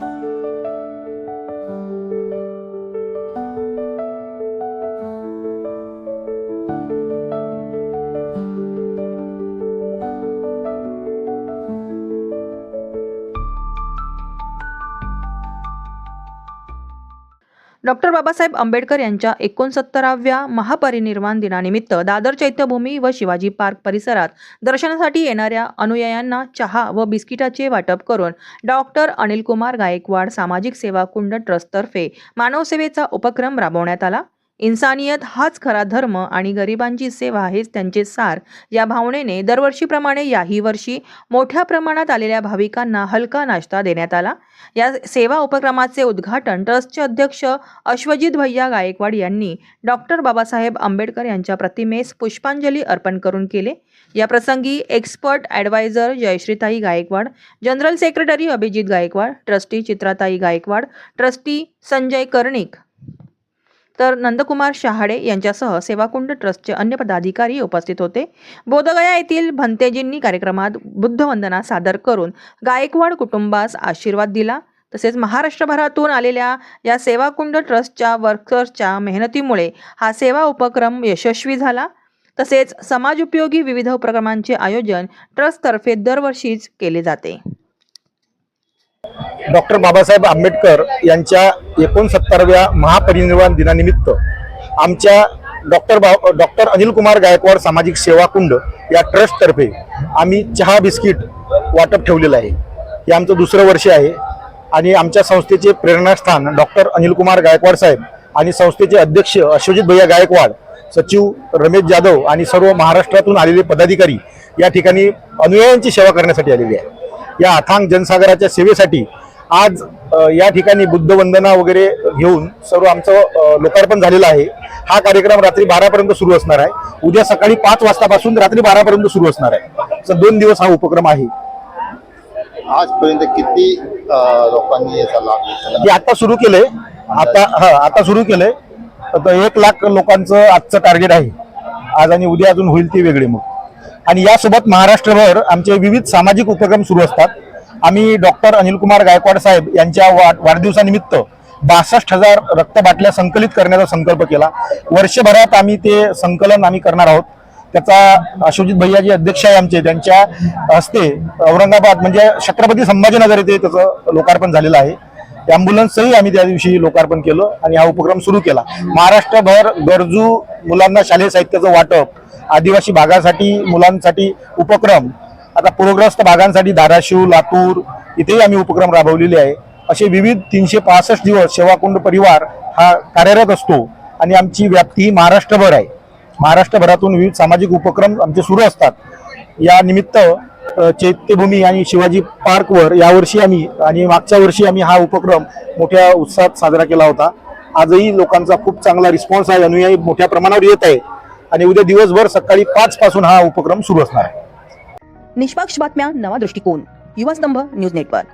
thank you doctor Babasaheb Ambedkar यांच्या एकोणसत्तराव्या महापरिनिर्वाण दिनानिमित्त दादर चैत्यभूमी व शिवाजी पार्क परिसरात दर्शनासाठी येणाऱ्या अनुयायांना चहा व बिस्किटाचे वाटप करून डॉक्टर अनिल कुमार गायकवाड सामाजिक सेवा कुंड ट्रस्टतर्फे मानवसेवेचा उपक्रम राबवण्यात आला. इन्सानियत हाच खरा धर्म आणि गरिबांची सेवा हेच त्यांचे सार. या भावनेने दरवर्षीप्रमाणे याही वर्षी मोठ्या प्रमाणात आलेल्या भाविकांना हलका नाश्ता देण्यात आला. या सेवा उपक्रमाचे उद्घाटन ट्रस्टचे अध्यक्ष अश्वजित भैया गायकवाड यांनी डॉक्टर बाबासाहेब आंबेडकर यांच्या प्रतिमेस पुष्पांजली अर्पण करून केले. या प्रसंगी एक्सपर्ट ॲडवायझर जयश्रीताई Gaikwad general secretary Abhijit Gaikwad trustee चित्राताई Gaikwad trustee Sanjay Karnik तर नंदकुमार शहाडे यांच्यासह सेवाकुंड ट्रस्टचे अन्य पदाधिकारी उपस्थित होते. बोधगया येथील भंतेजींनी कार्यक्रमात बुद्धवंदना सादर करून गायकवाड कुटुंबास आशीर्वाद दिला. तसेच महाराष्ट्रभरातून आलेल्या या सेवाकुंड ट्रस्टच्या वर्कर्सच्या मेहनतीमुळे हा सेवा उपक्रम यशस्वी झाला. तसेच समाजोपयोगी विविध उपक्रमांचे आयोजन ट्रस्टतर्फे दरवर्षीच केले जाते. डॉक्टर बाबासाहेब आंबेडकर यांच्या एकोणसत्तराव्या महापरिनिर्वाण दिनानिमित्त आमच्या डॉक्टर बा डॉक्टर अनिल कुमार गायकवाड सामाजिक सेवा कुंड या ट्रस्टतर्फे आम्ही चहा बिस्किट वाटप ठेवलेलं आहे. हे आमचं दुसरं वर्ष आहे आणि आमच्या संस्थेचे प्रेरणास्थान डॉक्टर अनिल कुमार गायकवाड साहेब आणि संस्थेचे अध्यक्ष अश्वजित भैया गायकवाड सचिव रमेश जाधव आणि सर्व महाराष्ट्रातून आलेले पदाधिकारी या ठिकाणी अनुयायांची सेवा करण्यासाठी आलेली आहे. या अथांग जनसागराच्या सेवेसाठी आज या ठिकाणी बुद्धवंदना वगैरे घेऊन सर्व आमचं लोकार्पण झालेलं आहे. हा कार्यक्रम रात्री बारापर्यंत सुरू असणार आहे. उद्या सकाळी पाच वाजतापासून रात्री बारापर्यंत सुरू असणार आहे. तर दोन दिवस हा उपक्रम आहे. आजपर्यंत किती लोकांनी याचा लाभ आता सुरू केलंय. आता हा आता सुरू केलंय. तर एक लाख लोकांचं आजचं टार्गेट आहे. आज आणि उद्या अजून होईल ते वेगळे मग. आणि यासोबत महाराष्ट्रभर आमचे विविध सामाजिक उपक्रम सुरू असतात. आम्ही डॉक्टर अनिलकुमार गायकवाड साहेब यांच्या वाढदिवसानिमित्त बासष्ट हजार रक्त बाटल्या संकलित करण्याचा संकल्प केला. वर्षभरात आम्ही ते संकलन आम्ही करणार आहोत. त्याचा अशोजित भैया जे अध्यक्ष आहे आमचे. त्यांच्या हस्ते औरंगाबाद म्हणजे छत्रपती संभाजीनगर येथे त्याचं लोकार्पण झालेलं आहे. ॲम्ब्युलन्सही आम्ही त्या दिवशी लोकार्पण केलं आणि हा उपक्रम सुरू केला. महाराष्ट्रभर गरजू मुलांना शालेय साहित्याचं वाटप आदिवासी भागासाठी मुलांसाठी उपक्रम आता पूरग्रस्त भागांसाठी धाराशिव लातूर इथेही आम्ही उपक्रम राबवलेले आहे. असे विविध तीनशे पासष्ट दिवस सेवाकुंड परिवार हा कार्यरत असतो आणि आमची व्याप्ती ही महाराष्ट्रभर आहे. महाराष्ट्रभरातून विविध सामाजिक उपक्रम आमचे सुरू असतात. या निमित्त चैत्यभूमी आणि शिवाजी पार्कवर यावर्षी आम्ही आणि मागच्या वर्षी आम्ही हा उपक्रम मोठ्या उत्साहात साजरा केला होता. आजही लोकांचा खूप चांगला रिस्पॉन्स आहे अनुयायी मोठ्या प्रमाणावर येत आहे. आणि उद्या दिवसभर सकाळी पाचपासून हा उपक्रम सुरू असणार आहे. निष्पक्ष बातम्या नवा दृष्टिकोन. युवा स्तंभ न्यूज नेटवर्क.